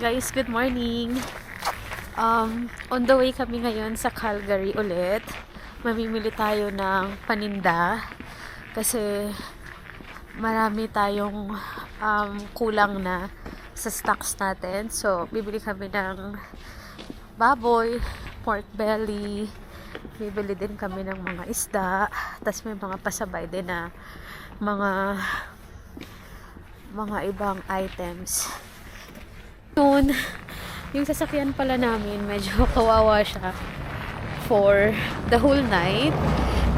Guys, good morning. Um, on the way kami ngayon sa Calgary ulit. Mamimili tayo ng paninda kasi marami tayong um, kulang na sa stocks natin. So, bibili kami ng baboy, pork belly, bibili din kami ng mga isda, tapos may mga pasabay din na mga mga ibang items. Yun, yung sasakyan pala namin, medyo kawawa siya for the whole night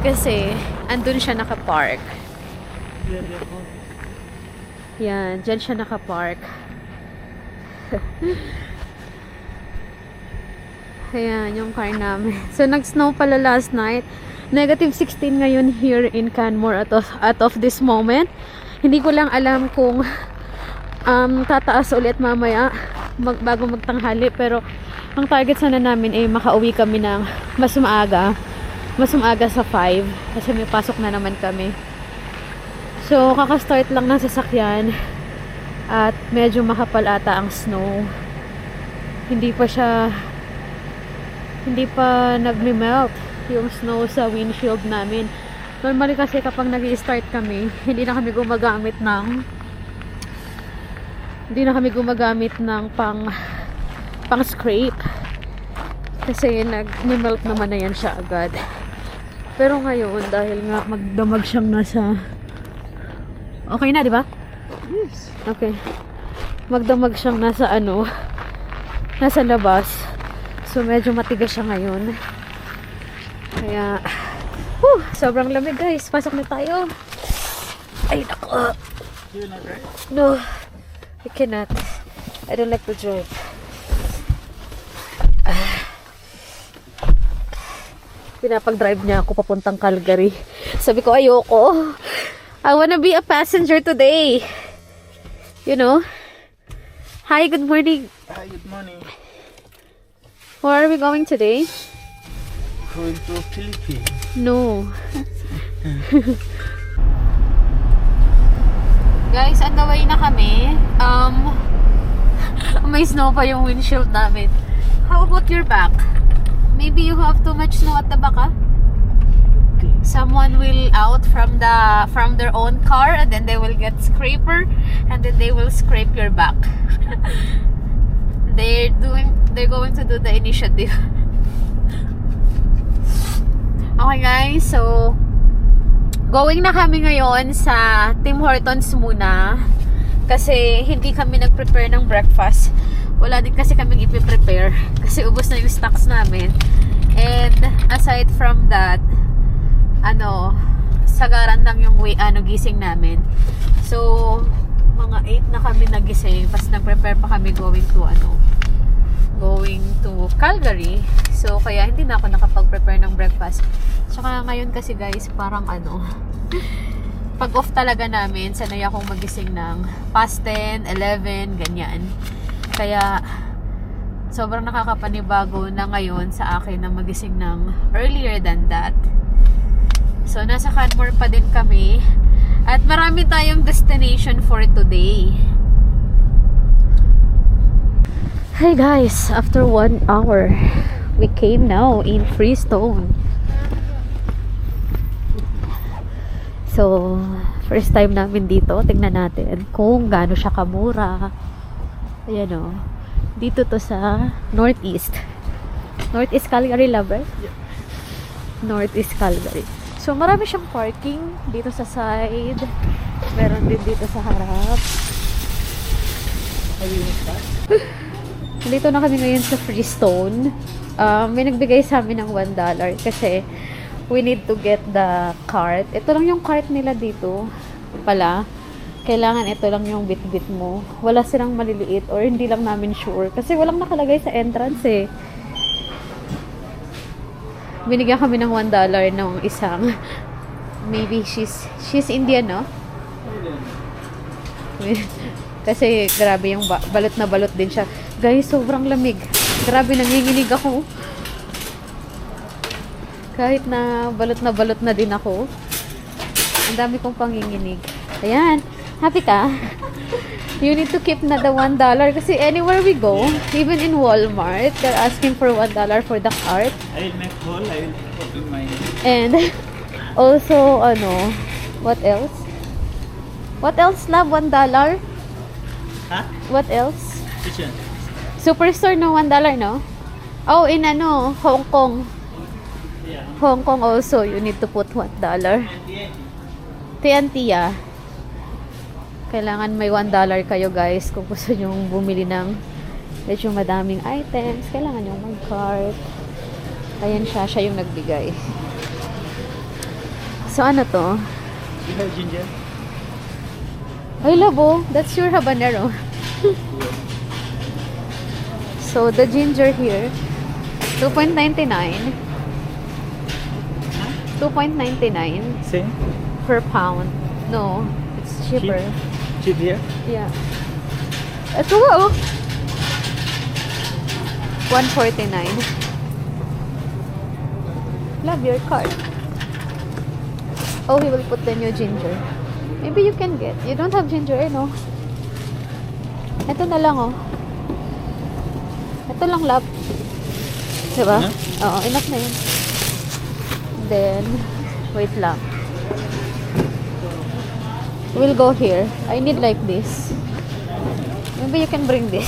kasi andun siya nakapark. Yan, dyan siya nakapark. Ayan, yung car namin. So, nag-snow pala last night. Negative 16 ngayon here in Canmore at of, at of this moment. Hindi ko lang alam kung um, tataas ulit mamaya mag, bago magtanghali. Pero, ang target sana namin ay makauwi kami ng mas maaga. Mas maaga sa 5. Kasi may pasok na naman kami. So, kakastart lang ng sasakyan. At medyo makapal ata ang snow. Hindi pa siya hindi pa nagme-melt yung snow sa windshield namin. Normally kasi kapag nag start kami, hindi na kami gumagamit ng hindi na kami gumagamit ng pang pang scrape kasi nag-melt naman na yan siya agad. Pero ngayon, dahil nga magdamag siyang nasa Okay na, di ba? Yes. Okay. Magdamag siyang nasa ano, nasa labas. So, medyo matigas siya ngayon. Kaya, whew, sobrang lamig guys. Pasok na tayo. Ay, nako. No, I cannot. I don't like to drive. Ah. Pinapag-drive niya ako papuntang Calgary. Sabi ko, ayoko. I wanna be a passenger today. You know? Hi, good morning. Hi, good morning. Where are we going today? Going to Philippines. No. Guys, on the way na kami. Um, may snow pa yung windshield namin. How about your back? Maybe you have too much snow at the back, ah? Someone will out from the from their own car and then they will get scraper and then they will scrape your back. they're doing they're going to do the initiative. Okay guys, so going na kami ngayon sa Tim Hortons muna kasi hindi kami nag-prepare ng breakfast. Wala din kasi kaming ipiprepare kasi ubos na yung stocks namin. And aside from that, ano, sagaran lang yung way, ano, gising namin. So, mga 8 na kami nagising, pas nag-prepare pa kami going to, ano, going to Calgary. So, kaya hindi na ako nakapag-prepare ng breakfast. Tsaka ngayon kasi guys, parang ano, pag off talaga namin, sanay akong magising ng past 10, 11, ganyan. Kaya, sobrang nakakapanibago na ngayon sa akin na magising ng earlier than that. So, nasa Canmore pa din kami. At marami tayong destination for today. Hey guys, after one hour, we came now in Freestone. So, first time namin dito. Tingnan natin kung gaano siya kamura. Ayan o. Dito to sa Northeast. Northeast Calgary lover? Northeast Calgary. So, marami siyang parking dito sa side. Meron din dito sa harap. You start? Dito na kami ngayon sa Freestone. Um, may nagbigay sa amin ng $1 kasi we need to get the cart. Ito lang yung cart nila dito pala. Kailangan ito lang yung bit-bit mo. Wala silang maliliit or hindi lang namin sure. Kasi walang nakalagay sa entrance eh. Binigyan kami ng $1 ng isang maybe she's she's Indian, no? Kasi grabe yung ba- balot na balot din siya. Guys, sobrang lamig. Grabe, nanginginig ako. Kahit na balot na balot na din ako. Ang dami kong panginginig. Ayan. Happy ka? You need to keep na the one dollar kasi anywhere we go, even in Walmart, they're asking for one dollar for the cart. I will make hole. I will put in my. And also, ano, what else? What else, love? One dollar? Huh? What else? Kitchen. Superstore no, one dollar, no? Oh, in ano, Hong Kong. Hong Kong also, you need to put one dollar. TNT, ah. Kailangan may one dollar kayo, guys, kung gusto nyong bumili ng medyo madaming items. Kailangan yung mag-cart. Ayan siya, siya yung nagbigay. So, ano to? Ginger? Ay, labo. That's your habanero. so, the ginger here, 2.99. 2.99 Same. per pound. No, it's cheaper. Cheap here. Yeah. Ito oh. 149. Love your card. Oh, he will put the new ginger. Maybe you can get. You don't have ginger, eh, no? Ito na lang, oh. Ito lang, love. Diba? Enough? Oo, enough na yun. Then, wait lang. We'll go here. I need like this. Maybe you can bring this.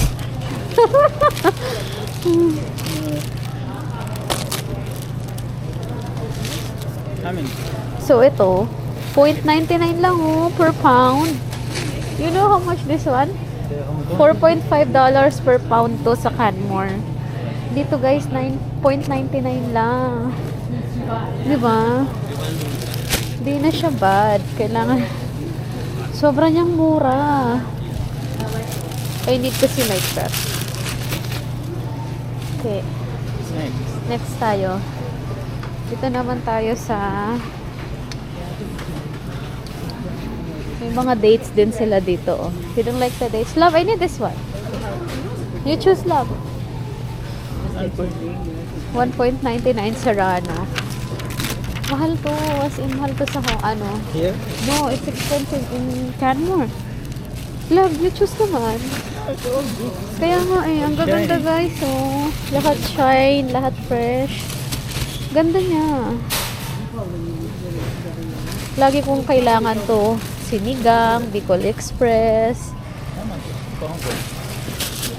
Mean, So, ito, 0.99 lang oh, per pound. You know how much this one? The Hong Kong. $4.5 per pound to sa Canmore. Dito guys, 9.99 lang. Di ba? Di na siya bad. Kailangan, sobra niyang mura. I need to see my prep. Okay. Next tayo. Dito naman tayo sa may mga dates din sila dito. Oh. You don't like the dates? Love, I need this one. You choose love. Alcohol. 1.99 Serrano. Mahal to. As in, mahal to sa ano. Here. No, it's expensive in Canmore. Love, you choose naman. Kaya nga eh, ang gaganda guys, oh. Lahat shine, lahat fresh. Ganda niya. Lagi kong kailangan to. Sinigang, Bicol Express.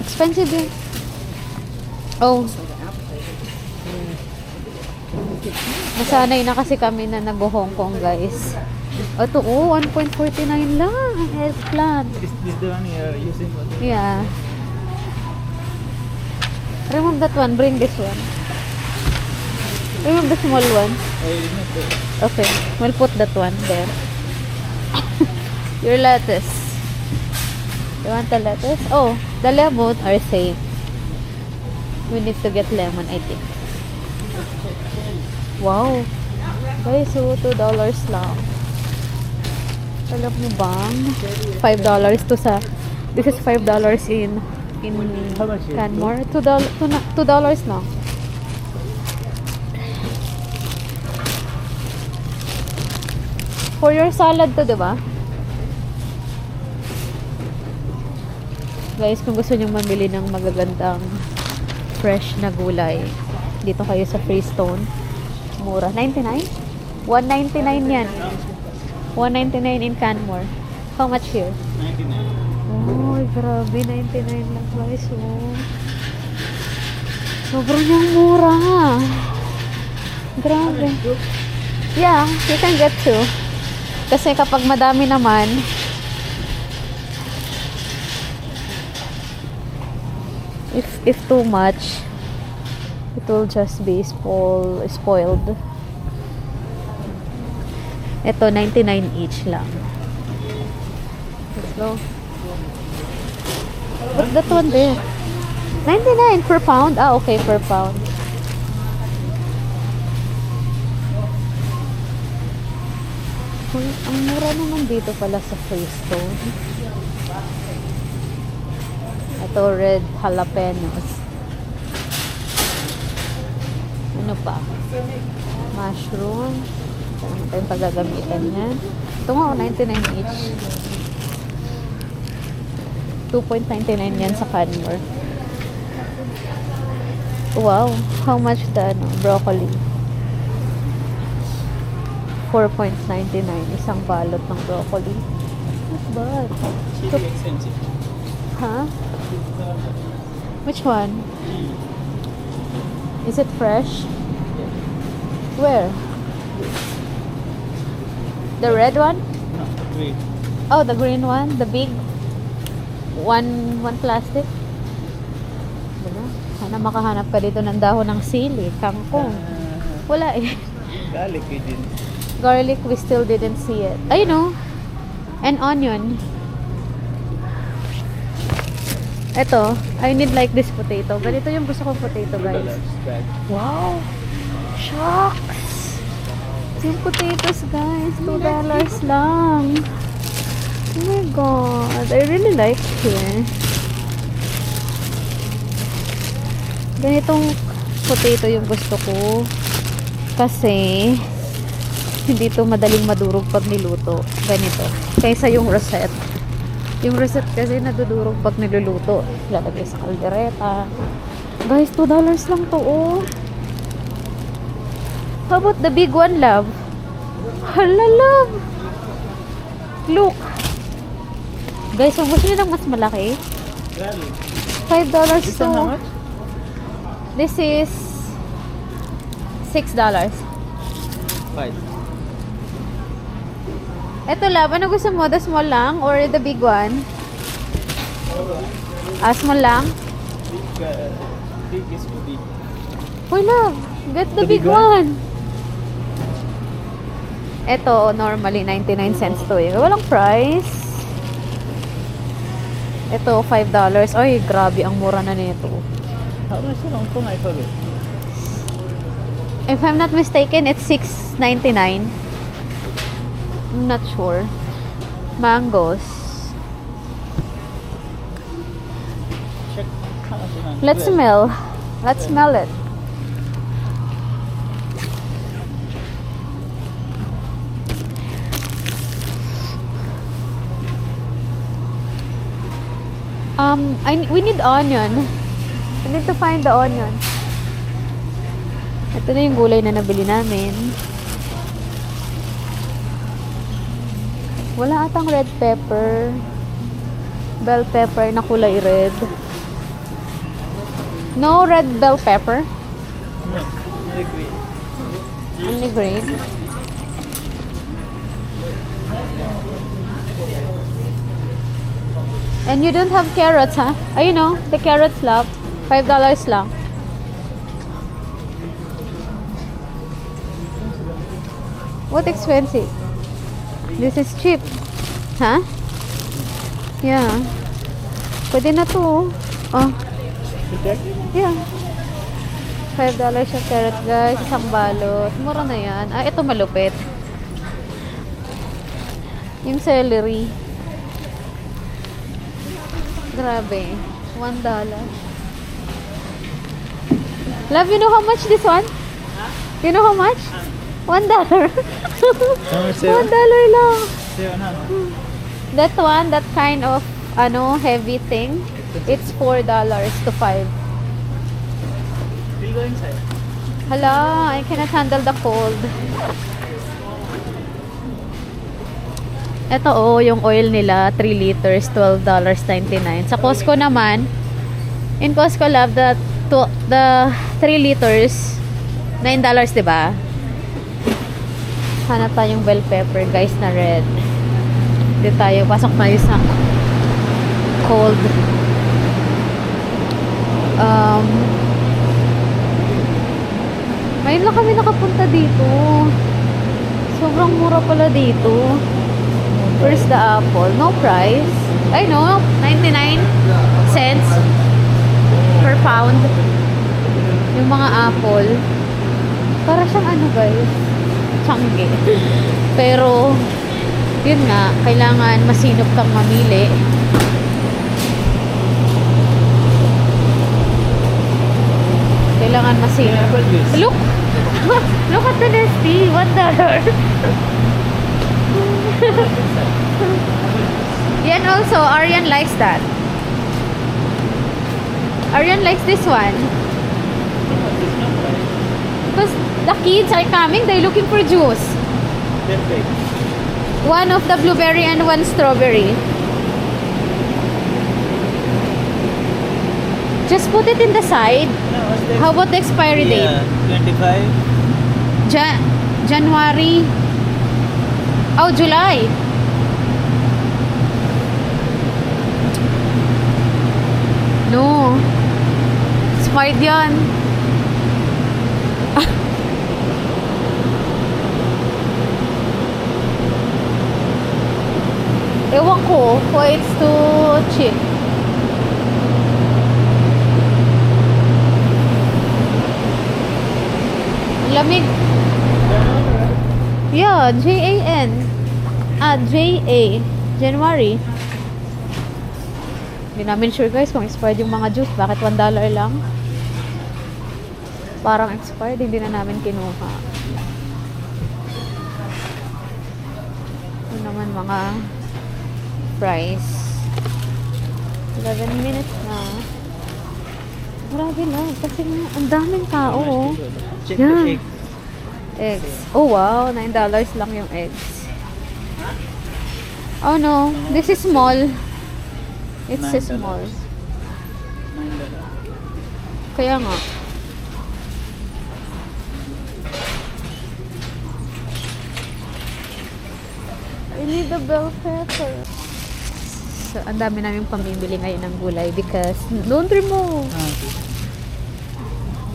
Expensive yun. Oh. Nasanay na kasi kami na nag-Hong Kong guys. Ito, oh, 1.49 lang. ang Health plan. Is this the one you are using? Yeah. Remove that one. Bring this one. Remove the small one. Oh. Okay. We'll put that one there. Your lettuce. You want the lettuce? Oh, the lemon are same. We need to get lemon, I think. Wow. Guys, so $2 lang. Alam mo bang? $5 to sa... This is $5 in in? Canmore. $2, two na- $2 lang. For your salad to, di ba? Guys, kung gusto nyong mamili ng magagandang fresh na gulay, dito kayo sa Freestone. Mura. 99? 199 yan. 199 in Canmore. How much here? 99. Oh, grabe. 99 lang guys. Oh. Sobrang niyang mura. Grabe. Yeah, you can get two. Kasi kapag madami naman, if if too much, it will just be spoil, spoiled. Ito, 99 each lang. Let's go. What's that one there? 99 per pound? Ah, okay, per pound. Uy, ang mura naman dito pala sa Freestone. Ito, red jalapenos. Ano pa? Mushroom. Ano tayong pagagamitan yan? Ito nga, oh, 99 each. 2.99 yan sa Canmore. Wow, how much the ano, broccoli? 4.99 isang balot ng broccoli. Not bad. Chili expensive. Huh? Which one? Is it fresh? Where? The red one? No, wait. Oh, the green one, the big one, one plastic. Diba? Sana makahanap ka dito ng dahon ng sili, kangkong. Uh, Wala eh. garlic we didn't. Garlic, we still didn't see it. Ayun oh. And onion. Ito, I need like this potato. Ganito yung gusto kong potato, guys. $2 bag. Wow! Shucks! Yung potatoes, guys. $2 lang. Oh my god. I really like it. Ganitong potato yung gusto ko. Kasi, hindi to madaling madurog pag niluto. Ganito. Kaysa yung rosette. Yung rosette kasi nadudurog pag niluluto. Lalagay sa kaldereta. Guys, $2 lang to, oh. How about the big one, love? Hala, love! Look! Guys, kung gusto nyo ng mas malaki, Garlic. $5 This to. This is $6. Five. Ito, love. Ano gusto mo? The small lang or the big one? Ah, small lang? Big, uh, big is too big. Uy, love. Get the, The big, big one. Ito, normally 99 cents to eh. Walang price. Ito, $5. Ay, grabe ang mura na nito. How much is Hong Kong? I forget. If I'm not mistaken, it's $6.99. I'm not sure. Mangoes. Let's smell. Let's smell it. Um, I, we need onion. We need to find the onion. Ito na yung gulay na nabili namin. Wala atang red pepper. Bell pepper na kulay red. No red bell pepper. No, I agree. Only green. And you don't have carrots, huh? Ayun no, the carrots love. Five dollars lang. What expensive? This is cheap. Huh? Yeah. Pwede na to. Oh. Check? Yeah. $5 yung carrot guys, isang balot. Mura na yan. Ah, ito malupit. Yung celery. Grabe. $1. Love, you know how much this one? You know how much? $1. $1 seven. lang. Seven, huh? That one, that kind of ano, heavy thing, it's $4 to 5 We'll go inside. Hala, I cannot handle the cold. Ito oh, yung oil nila, 3 liters, $12.99. Sa Costco naman, in Costco love, the, to, the 3 liters, $9, di ba? Hanap tayong bell pepper, guys, na red. Dito tayo, pasok tayo sa cold. Um, ngayon lang kami nakapunta dito. Sobrang mura pala dito. Where's the apple? No price. I know, 99 cents per pound. Yung mga apple. Para siyang ano guys, changge. Pero, yun nga, kailangan masinop kang mamili. Kailangan masinop. Look! Look at the nesty. One dollar. Yan also, Aryan likes that. Arian likes this one. Because the kids are coming, they're looking for juice. Take. One of the blueberry and one strawberry. Just put it in the side. No, How about the expiry date? Yeah, 25. Ja- January. Oh, July. No. Expired yan. Ewan ko why it's too cheap. Lamig. Yeah, J-A-N. Ah, J-A. January. Hindi namin sure guys kung expired yung mga juice. Bakit $1 lang? Parang expired, hindi na namin kinuha. Ito naman mga price. 11 minutes na. Grabe na. Kasi nga, ang daming tao. oh. Check Yeah. the egg. Eggs. Oh wow, $9 lang yung eggs. Oh no, this is small. It's a Nine small. Kaya nga. I need a bell pepper. So, ang dami namin pamimili ngayon ng gulay because don't remove.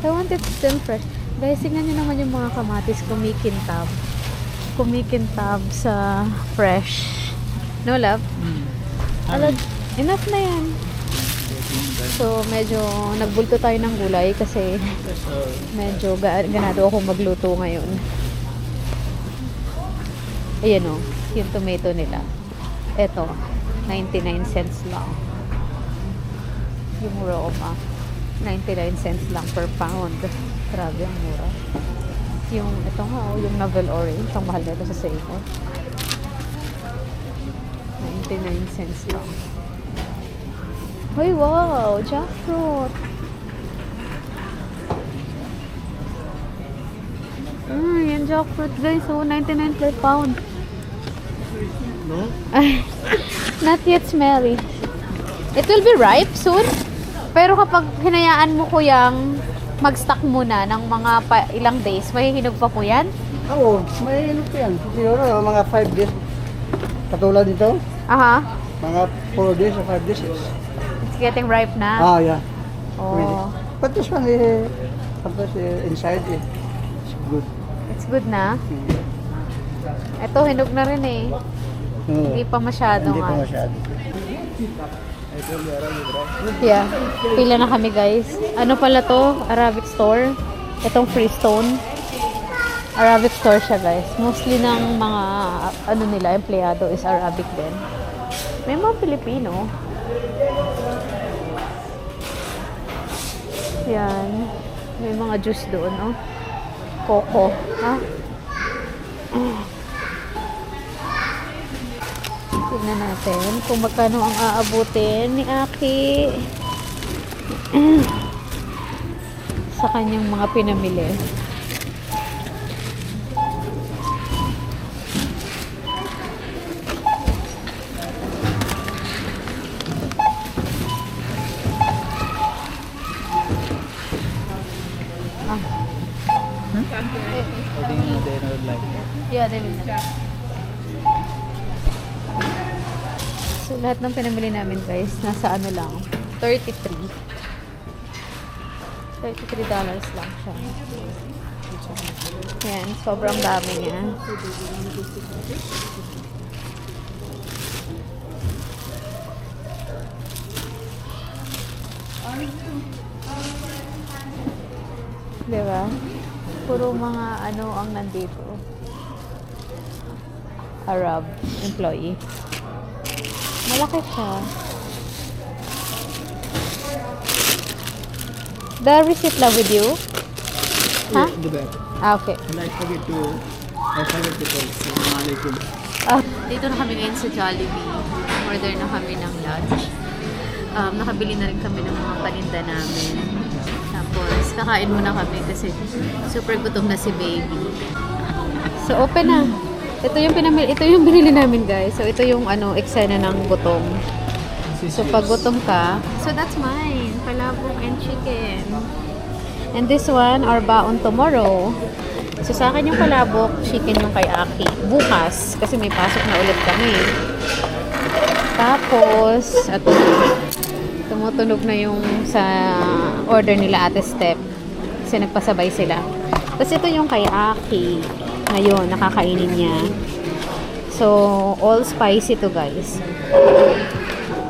I want it still fresh. Guys, tingnan nyo naman yung mga kamatis kumikintab. Kumikintab sa fresh. No, love? Mm. Alag, enough na yan. So, medyo nagbulto tayo ng gulay kasi medyo ga- ganado ako magluto ngayon. Ayan o, yung tomato nila. Eto, 99 cents lang. Yung Roma, 99 cents lang per pound. Grabe ang mura. Yung, ito nga oh, yung Novel Orange, ang mahal nito sa Safeco. 99 cents lang. Hoy, wow! Jackfruit! Mm, yan jackfruit guys. So, 99 per pound. no? Not yet smelly. It will be ripe soon. Pero kapag hinayaan mo ko yung mag-stock muna ng mga pa, ilang days, may hinog pa po yan? Oo, may ano po yan. Siguro mga 5 days. Katulad nito, Aha. mga 4 days or 5 days. It's getting ripe na. Ah, yeah. oh, But this one, eh, sometimes eh, inside, eh, it's good. it's good na. Ito, hinog na rin eh. Oo. Hindi pa masyado Hindi pa nga. masyado. Yeah. Pila na kami guys. Ano pala to? Arabic store. Itong Freestone. Arabic store siya guys. Mostly ng mga ano nila, empleyado is Arabic din. May mga Pilipino. Yan. May mga juice doon, oh. Coco. Ha? Tignan natin kung magkano ang aabutin ni Aki sa kanyang mga pinamili. Don't like that. Yeah, they will. Lahat ng pinamili namin, guys, nasa ano lang, 33. 33 dollars lang siya. Yan, sobrang dami niya. Di ba? Puro mga ano ang nandito. Arab employee. Malaki siya. The receipt lang with you? Ha? The back. Ah, okay. And I forget to, I forget to tell. Assalamualaikum. Ah. Dito na kami ngayon sa Jollibee. Order na kami ng lunch. um, nakabili na rin kami ng mga paninda namin. Tapos, kakain muna kami kasi super gutom na si baby. So, open na. Ito yung pinamili, ito yung binili namin guys. So, ito yung ano, eksena ng gutom. So, pag gutom ka, so that's mine. Palabok and chicken. And this one, our baon tomorrow. So, sa akin yung palabok, chicken yung kay Aki. Bukas, kasi may pasok na ulit kami. Tapos, ito tumutunog na yung sa order nila Ate Step. Kasi nagpasabay sila. Tapos ito yung kay Aki. Ngayon, nakakainin niya. So, all spicy to guys.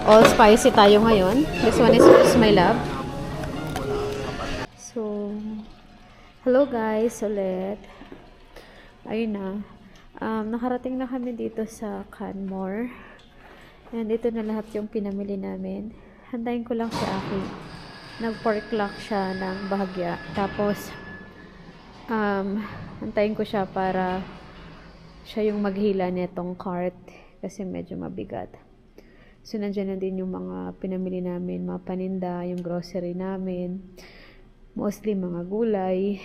All spicy tayo ngayon. This one is first my love. So, hello guys ulit. Ayun na. Um, nakarating na kami dito sa Canmore. And ito na lahat yung pinamili namin. Hantayin ko lang si Aki. Nag-pork lock siya ng bahagya. Tapos, um, hantayin ko siya para siya yung maghila nitong cart kasi medyo mabigat. So, nandiyan na din yung mga pinamili namin, mga paninda, yung grocery namin. Mostly mga gulay.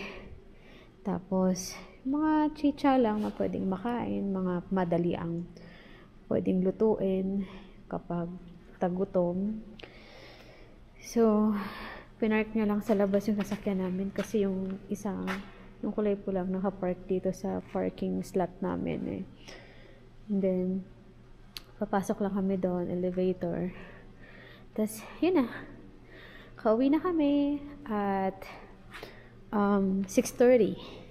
Tapos, mga chicha lang na pwedeng makain, mga madali ang pwedeng lutuin kapag tagutom. So, pinark niya lang sa labas yung sasakyan namin kasi yung isang, yung kulay pulang nakapark dito sa parking slot namin eh. And then, papasok lang kami doon, elevator. Tapos, yun na. Kauwi na kami at um, 6.30.